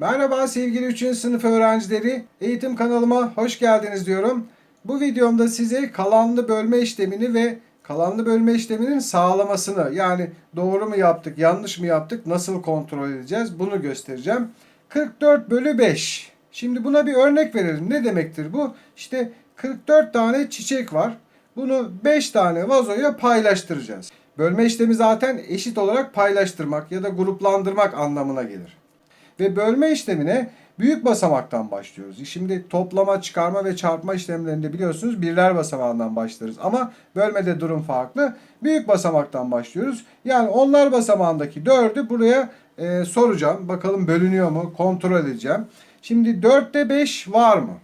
Merhaba sevgili 3. sınıf öğrencileri. Eğitim kanalıma hoş geldiniz diyorum. Bu videomda size kalanlı bölme işlemini ve kalanlı bölme işleminin sağlamasını yani doğru mu yaptık, yanlış mı yaptık, nasıl kontrol edeceğiz bunu göstereceğim. 44 bölü 5. Şimdi buna bir örnek verelim. Ne demektir bu? İşte 44 tane çiçek var. Bunu 5 tane vazoya paylaştıracağız. Bölme işlemi zaten eşit olarak paylaştırmak ya da gruplandırmak anlamına gelir. Ve bölme işlemine büyük basamaktan başlıyoruz. Şimdi toplama, çıkarma ve çarpma işlemlerinde biliyorsunuz birler basamağından başlarız. Ama bölmede durum farklı. Büyük basamaktan başlıyoruz. Yani onlar basamağındaki 4'ü buraya e, soracağım. Bakalım bölünüyor mu? Kontrol edeceğim. Şimdi 4'te 5 var mı?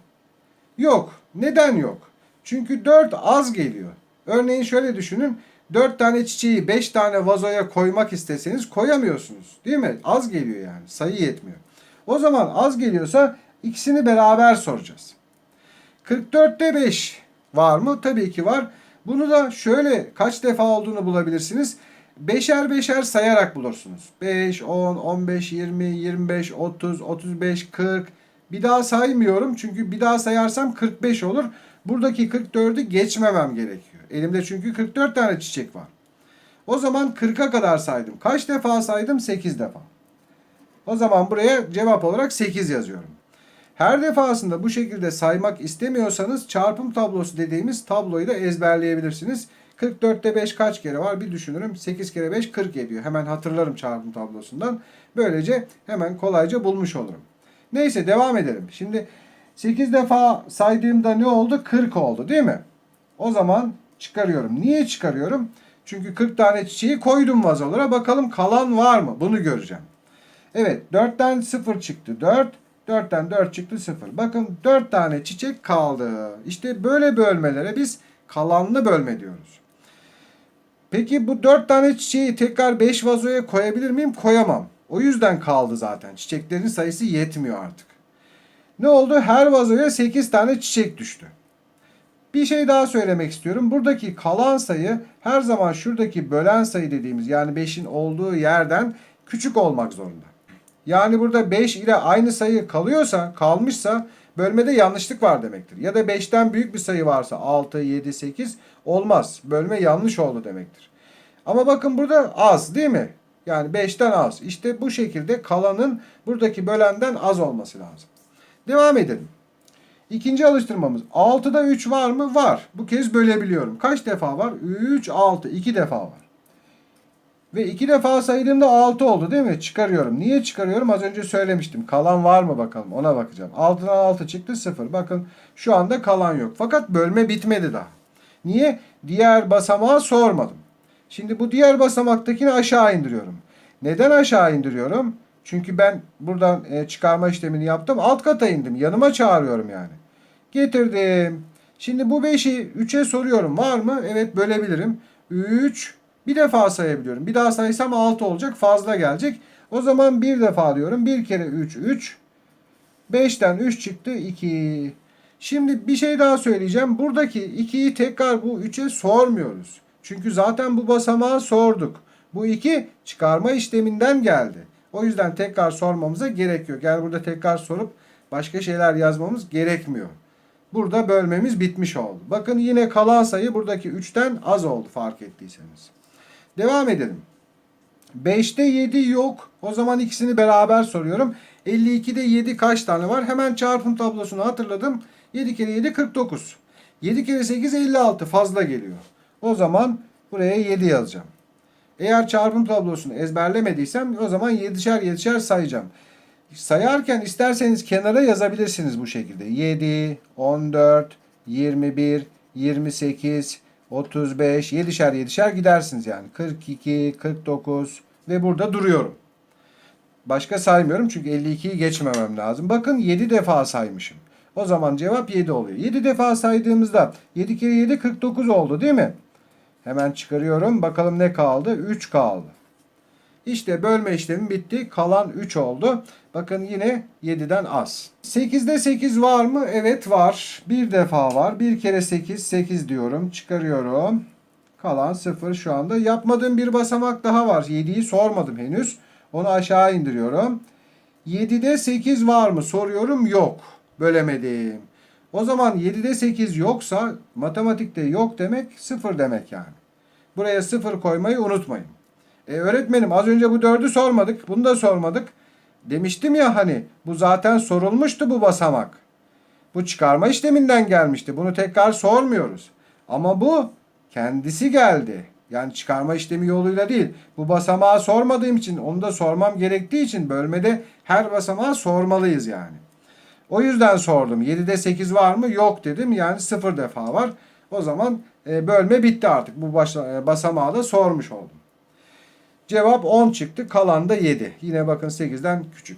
Yok. Neden yok? Çünkü 4 az geliyor. Örneğin şöyle düşünün. 4 tane çiçeği 5 tane vazoya koymak isteseniz koyamıyorsunuz. Değil mi? Az geliyor yani. Sayı yetmiyor. O zaman az geliyorsa ikisini beraber soracağız. 44'te 5 var mı? Tabii ki var. Bunu da şöyle kaç defa olduğunu bulabilirsiniz. Beşer beşer sayarak bulursunuz. 5, 10, 15, 20, 25, 30, 35, 40. Bir daha saymıyorum çünkü bir daha sayarsam 45 olur. Buradaki 44'ü geçmemem gerekiyor. Elimde çünkü 44 tane çiçek var. O zaman 40'a kadar saydım. Kaç defa saydım? 8 defa. O zaman buraya cevap olarak 8 yazıyorum. Her defasında bu şekilde saymak istemiyorsanız çarpım tablosu dediğimiz tabloyu da ezberleyebilirsiniz. 44'te 5 kaç kere var bir düşünürüm. 8 kere 5 40 ediyor. Hemen hatırlarım çarpım tablosundan. Böylece hemen kolayca bulmuş olurum. Neyse devam edelim. Şimdi 8 defa saydığımda ne oldu? 40 oldu değil mi? O zaman çıkarıyorum. Niye çıkarıyorum? Çünkü 40 tane çiçeği koydum vazolara. Bakalım kalan var mı? Bunu göreceğim. Evet 4'ten 0 çıktı 4. 4'ten 4 çıktı 0. Bakın 4 tane çiçek kaldı. İşte böyle bölmelere biz kalanlı bölme diyoruz. Peki bu 4 tane çiçeği tekrar 5 vazoya koyabilir miyim? Koyamam. O yüzden kaldı zaten. Çiçeklerin sayısı yetmiyor artık. Ne oldu? Her vazoya 8 tane çiçek düştü. Bir şey daha söylemek istiyorum. Buradaki kalan sayı her zaman şuradaki bölen sayı dediğimiz yani 5'in olduğu yerden küçük olmak zorunda. Yani burada 5 ile aynı sayı kalıyorsa, kalmışsa bölmede yanlışlık var demektir. Ya da 5'ten büyük bir sayı varsa 6, 7, 8 olmaz. Bölme yanlış oldu demektir. Ama bakın burada az değil mi? Yani 5'ten az. İşte bu şekilde kalanın buradaki bölenden az olması lazım. Devam edelim. İkinci alıştırmamız. 6'da 3 var mı? Var. Bu kez bölebiliyorum. Kaç defa var? 3, 6. 2 defa var. Ve 2 defa saydığımda 6 oldu değil mi? Çıkarıyorum. Niye çıkarıyorum? Az önce söylemiştim. Kalan var mı bakalım? Ona bakacağım. 6'dan 6 çıktı 0. Bakın şu anda kalan yok. Fakat bölme bitmedi daha. Niye? Diğer basamağı sormadım. Şimdi bu diğer basamaktakini aşağı indiriyorum. Neden aşağı indiriyorum? Çünkü ben buradan e, çıkarma işlemini yaptım. Alt kata indim. Yanıma çağırıyorum yani. Getirdim. Şimdi bu 5'i 3'e soruyorum. Var mı? Evet bölebilirim. 3 bir defa sayabiliyorum. Bir daha saysam 6 olacak. Fazla gelecek. O zaman bir defa diyorum. 1 kere 3 3. 5'ten 3 çıktı 2. Şimdi bir şey daha söyleyeceğim. Buradaki 2'yi tekrar bu 3'e sormuyoruz. Çünkü zaten bu basamağı sorduk. Bu 2 çıkarma işleminden geldi. O yüzden tekrar sormamıza gerek yok. Yani burada tekrar sorup başka şeyler yazmamız gerekmiyor. Burada bölmemiz bitmiş oldu. Bakın yine kalan sayı buradaki 3'ten az oldu fark ettiyseniz. Devam edelim. 5'te 7 yok. O zaman ikisini beraber soruyorum. 52'de 7 kaç tane var? Hemen çarpım tablosunu hatırladım. 7 kere 7 49. 7 kere 8 56 fazla geliyor. O zaman buraya 7 yazacağım. Eğer çarpım tablosunu ezberlemediysem o zaman 7'şer 7'şer sayacağım. Sayarken isterseniz kenara yazabilirsiniz bu şekilde. 7, 14, 21, 28, 35, 7'şer 7'şer gidersiniz yani. 42, 49 ve burada duruyorum. Başka saymıyorum çünkü 52'yi geçmemem lazım. Bakın 7 defa saymışım. O zaman cevap 7 oluyor. 7 defa saydığımızda 7 kere 7 49 oldu değil mi? Hemen çıkarıyorum. Bakalım ne kaldı? 3 kaldı. İşte bölme işlemi bitti. Kalan 3 oldu. Bakın yine 7'den az. 8'de 8 var mı? Evet var. Bir defa var. Bir kere 8, 8 diyorum. Çıkarıyorum. Kalan 0 şu anda. Yapmadığım bir basamak daha var. 7'yi sormadım henüz. Onu aşağı indiriyorum. 7'de 8 var mı soruyorum yok. Bölemedim. O zaman 7'de 8 yoksa matematikte yok demek 0 demek yani. Buraya 0 koymayı unutmayın. E, öğretmenim az önce bu 4'ü sormadık. Bunu da sormadık. Demiştim ya hani bu zaten sorulmuştu bu basamak. Bu çıkarma işleminden gelmişti. Bunu tekrar sormuyoruz. Ama bu kendisi geldi. Yani çıkarma işlemi yoluyla değil. Bu basamağı sormadığım için onu da sormam gerektiği için bölmede her basamağı sormalıyız yani. O yüzden sordum. 7'de 8 var mı? Yok dedim. Yani 0 defa var. O zaman e, bölme bitti artık. Bu başla, e, basamağı da sormuş oldum. Cevap 10 çıktı. Kalan da 7. Yine bakın 8'den küçük.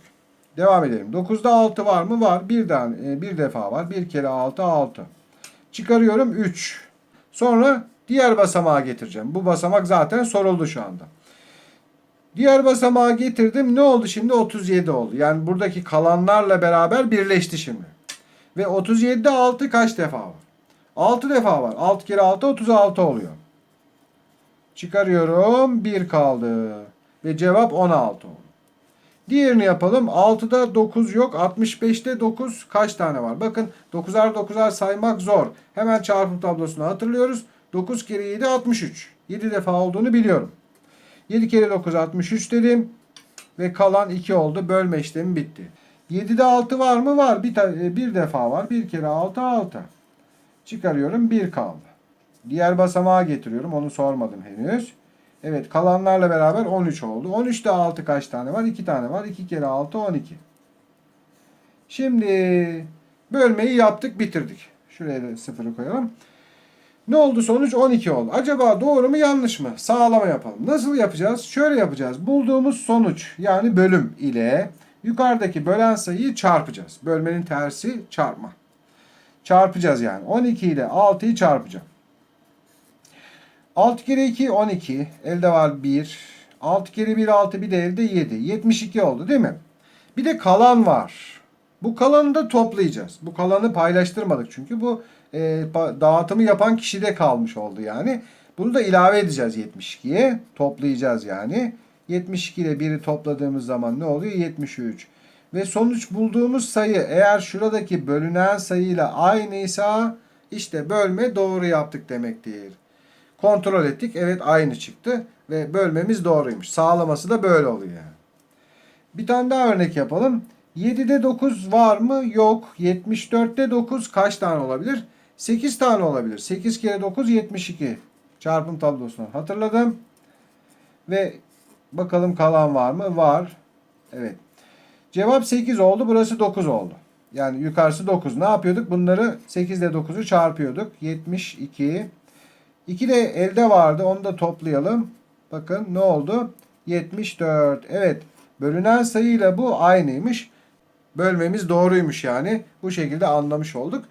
Devam edelim. 9'da 6 var mı? Var. Bir, tane, bir defa var. Bir kere 6 6. Çıkarıyorum 3. Sonra diğer basamağa getireceğim. Bu basamak zaten soruldu şu anda. Diğer basamağı getirdim. Ne oldu şimdi? 37 oldu. Yani buradaki kalanlarla beraber birleşti şimdi. Ve 37'de 6 kaç defa var? 6 defa var. 6 kere 6 36 oluyor. Çıkarıyorum. 1 kaldı. Ve cevap 16 oldu. Diğerini yapalım. 6'da 9 yok. 65'te 9 kaç tane var? Bakın 9'ar 9'ar saymak zor. Hemen çarpım tablosunu hatırlıyoruz. 9 kere 7 63. 7 defa olduğunu biliyorum. 7 kere 9 63 dedim. Ve kalan 2 oldu. Bölme işlemi bitti. 7'de 6 var mı? Var. Bir, e, bir defa var. 1 kere 6 6. Çıkarıyorum. 1 kaldı. Diğer basamağa getiriyorum. Onu sormadım henüz. Evet kalanlarla beraber 13 oldu. 13'te 6 kaç tane var? 2 tane var. 2 kere 6 12. Şimdi bölmeyi yaptık bitirdik. Şuraya da sıfırı koyalım. Ne oldu sonuç? 12 oldu. Acaba doğru mu yanlış mı? Sağlama yapalım. Nasıl yapacağız? Şöyle yapacağız. Bulduğumuz sonuç yani bölüm ile yukarıdaki bölen sayıyı çarpacağız. Bölmenin tersi çarpma. Çarpacağız yani. 12 ile 6'yı çarpacağım. 6 kere 2 12. Elde var 1. 6 kere 1 6 bir de elde 7. 72 oldu değil mi? Bir de kalan var. Bu kalanı da toplayacağız. Bu kalanı paylaştırmadık çünkü bu e, dağıtımı yapan kişide kalmış oldu yani. Bunu da ilave edeceğiz 72'ye. Toplayacağız yani. 72 ile 1'i topladığımız zaman ne oluyor? 73. Ve sonuç bulduğumuz sayı eğer şuradaki bölünen sayıyla aynıysa işte bölme doğru yaptık demektir. Kontrol ettik. Evet aynı çıktı. Ve bölmemiz doğruymuş. Sağlaması da böyle oluyor. Bir tane daha örnek yapalım. 7'de 9 var mı? Yok. 74'te 9 kaç tane olabilir? 8 tane olabilir. 8 kere 9 72. Çarpım tablosundan hatırladım. Ve bakalım kalan var mı? Var. Evet. Cevap 8 oldu. Burası 9 oldu. Yani yukarısı 9. Ne yapıyorduk? Bunları 8 ile 9'u çarpıyorduk. 72. 2 de elde vardı. Onu da toplayalım. Bakın ne oldu? 74. Evet. Bölünen sayıyla bu aynıymış. Bölmemiz doğruymuş yani. Bu şekilde anlamış olduk.